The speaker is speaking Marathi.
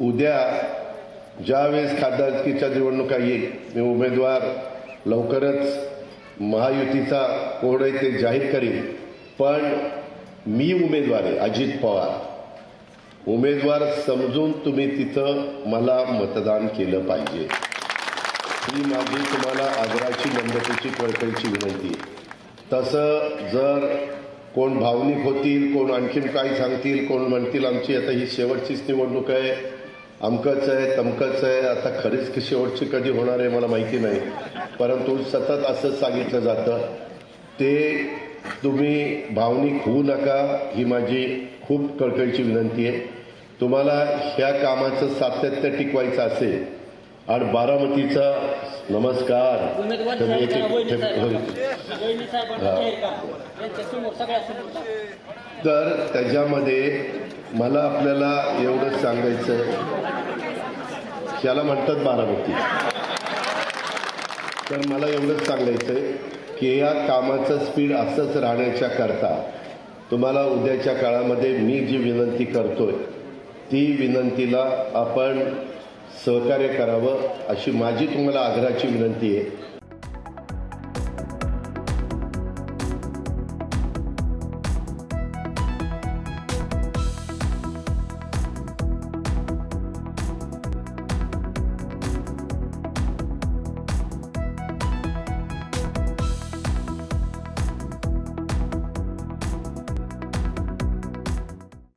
उद्या ज्यावेळेस खासदारकीच्या निवडणुका येईल मी उमेदवार लवकरच महायुतीचा कोण आहे ते जाहीर करीन. पण मी उमेदवार आहे अजित पवार. उमेदवार समजून तुम्ही तिथं मला मतदान केलं पाहिजे. ही माझी तुम्हाला आदराची नम्रतेची कळकळीची विनंती आहे. तसं जर कोण भावनिक होतील कोण आणखीन काही सांगतील कोण म्हणतील आमची आता ही शेवटचीच निवडणूक आहे. अमकच आहे तमकच आहे. आता खरीच की शेवटची कधी होणार आहे मला माहिती नाही. परंतु सतत असंच सांगितलं जातं. ते तुम्ही भावनिक होऊ नका ही माझी खूप कळकळीची विनंती आहे. तुम्हाला ह्या कामाचं सातत्य टिकवायचं असेल आणि बारामतीचा नमस्कार. तर त्याच्यामध्ये मला आपल्याला एवढं सांगायचं याला म्हणतात बारामती. तर मला एवढंच सांगायचं आहे की या कामाचं स्पीड असंच राहण्याच्या करता तुम्हाला उद्याच्या काळामध्ये मी जी विनंती करतोय ती विनंतीला आपण सहकार्य करावं अशी माझी तुम्हाला आग्रहाची विनंती आहे.